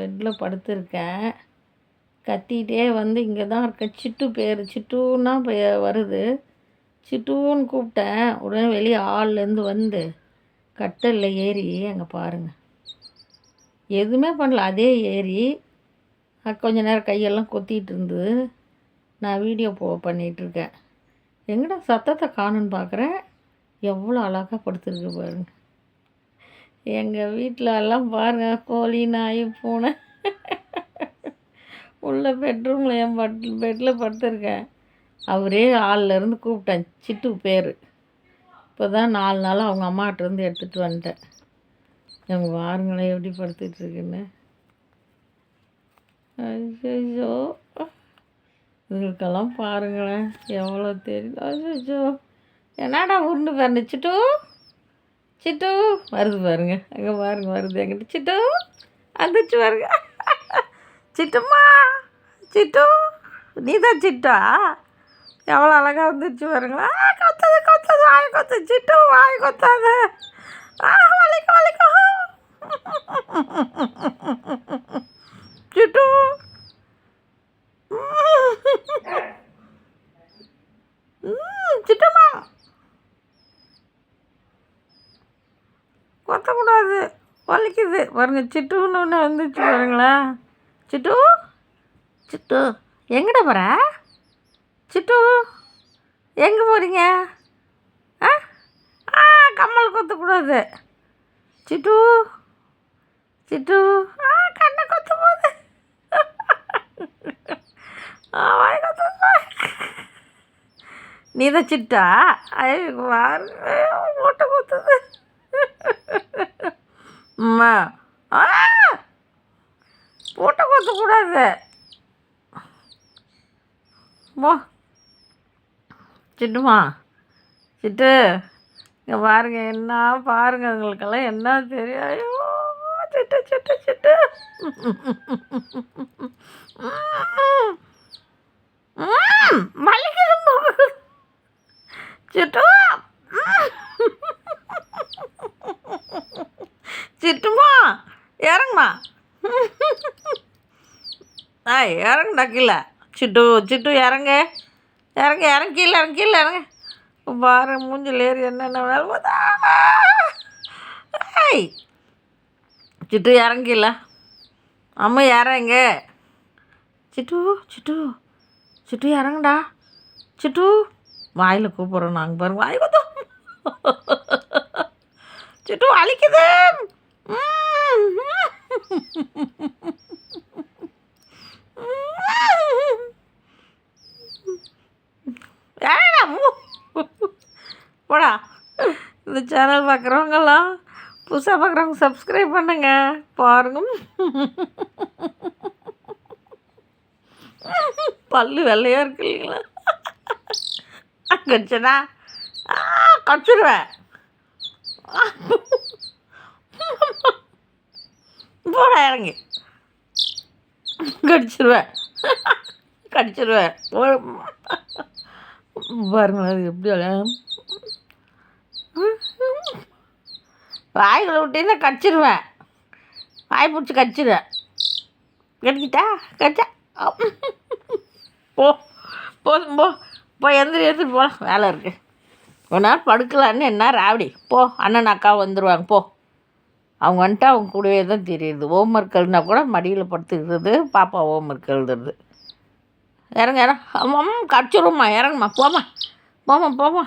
பெட்டில் படுத்திருக்கேன். கத்திக்கிட்டே வந்து இங்கே தான் இருக்க சிட்டு பேர் சிட்டுன்னா இப்போ வருது. சிட்டுன்னு கூப்பிட்டேன். உடனே வெளியே ஆள்லேருந்து வந்து கட்டலில் ஏறி அங்கே பாருங்கள் எதுவுமே பண்ணல. அதே ஏறி கொஞ்சம் கொஞ்ச நேரம் கையெல்லாம் கொத்திட்டு இருந்தது நான் வீடியோ போ பண்ணிகிட்ருக்கேன் எங்கடா சத்தத்தை காணுன்னு பார்க்குறேன் எவ்வளோ அழகாக படுத்துருக்கு பாருங்கள் எங்கள் வீட்டில் எல்லாம் பாருங்கள் கோழி நாய் பூனை. உள்ள பெட்ரூமில் என் பட் பெட்டில் படுத்திருக்கேன். அவரே ஆள்லேருந்து கூப்பிட்டேன் சிட்டு பேர். இப்போ தான் நாலு நாள் அவங்க அம்மாட்டிருந்து எடுத்துகிட்டு வந்துட்டேன். எங்க பாருங்களேன் எப்படி படுத்துட்டுருக்குன்னு ஐயோ இதுகளுக்கெல்லாம் பாருங்களேன் எவ்வளோ தெரியும் ஐயோ என்னடா உருண்டு பாருங்க சிட்டு. வருது பாருங்க. அங்கே பாருங்க வருது. எங்கிட்ட சிட்டு. வந்துச்சு பாருங்க. சிட்டும்மா. சிட்டு. நீ தான் சிட்டா? எவ்வளோ அழகாக வந்துச்சு பாருங்களா கொத்தது கொத்தது. வாய் கொத்து. சிட்டு வாய் கொத்தாது. ஆ வலிக்கும் வலிக்கும் சிட்டு ம், சிட்டம்மா கொத்தக்கூடாது வலிக்குது. பாருங்க சிட்டுன்னு ஒன்று வந்துச்சு பாருங்களேன். சிட்டு? சிட்டு. எங்கடா போகிற சிட்டு? எங்கே போகிறீங்க ஆ? ஆ கம்மல் கொத்தக்கூடாது. சிட்டு? சிட்டு? ஆ கண்ணை கொத்த போகுது ஆ வாய் கொத்து நீ தான் சிட்டா? ஐயோ வாரு மூட்டை கொத்துது. அம்மா ஆ! மூட்டை கொத்தக்கூடாது போ. சிட்டுமா. சிட்டு. இங்கே பாருங்க என்ன பாருங்க உங்களுக்கெல்லாம் என்ன தெரியும். ஐயோ சிட்டு சிட்டு சிட்டு. மல்லிகை சிட்டு. இறங்குமா? ஆ இறங்குடா கீழே. சிட்டு சிட்டு இறங்கு. இறங்கு இறங்க கீழே இறங்க கீழே இறங்க. பாரு மூஞ்சில் ஏறி என்னென்ன வேலை பார்த்தா. ஏய். சிட்டு இறங்கில அம்மா இறங்க. சிட்டு சிட்டு. சிட்டு இறங்குடா. சிட்டு. வாயில் கூப்பிட்றோம் நாங்கள் பாருங்க. வாய் கொத்தோம் சிட்டு அழிக்குது. ம். ஏடா, போடா. இந்த சேனல் பார்க்குறவங்கெல்லாம் புதுசாக பார்க்குறவங்க சப்ஸ்கிரைப் பண்ணுங்க. பாருங்க. பல்லு வெள்ளையாக இருக்கு இல்லைங்களா? கடிச்சனா கடிச்சிடுவேன் போடா இறங்கி. கடிச்சிருவேன். கடிச்சிருவேன். பாருங்களேன் அது எப்படி வாய்களை விட்டீங்கன்னா கடிச்சிருவேன்? வாய் பிடிச்சி கடிச்சிருவேன். கடிக்கிட்டா? கடிச்சா? போ போதும் போ. போ எந்திரி எடுத்துட்டு போகலாம் வேலை இருக்குது ஒரு நாள் படுக்கலான்னு என்ன? ராவடி. போ அண்ணன் அக்கா வந்துடுவாங்க போ. அவங்க வந்துட்டு அவங்க கூடவே தான் தெரியுது. ஹோம் ஒர்க் எழுதுனா கூட மடியில் படுத்துக்கிறது பாப்பா ஹோம் ஒர்க் எழுதுறது. இறங்க இறங்க. அம்மா கடிச்சிரும்மா. இறங்கம்மா. போம்மா. போம்மா போம்மா.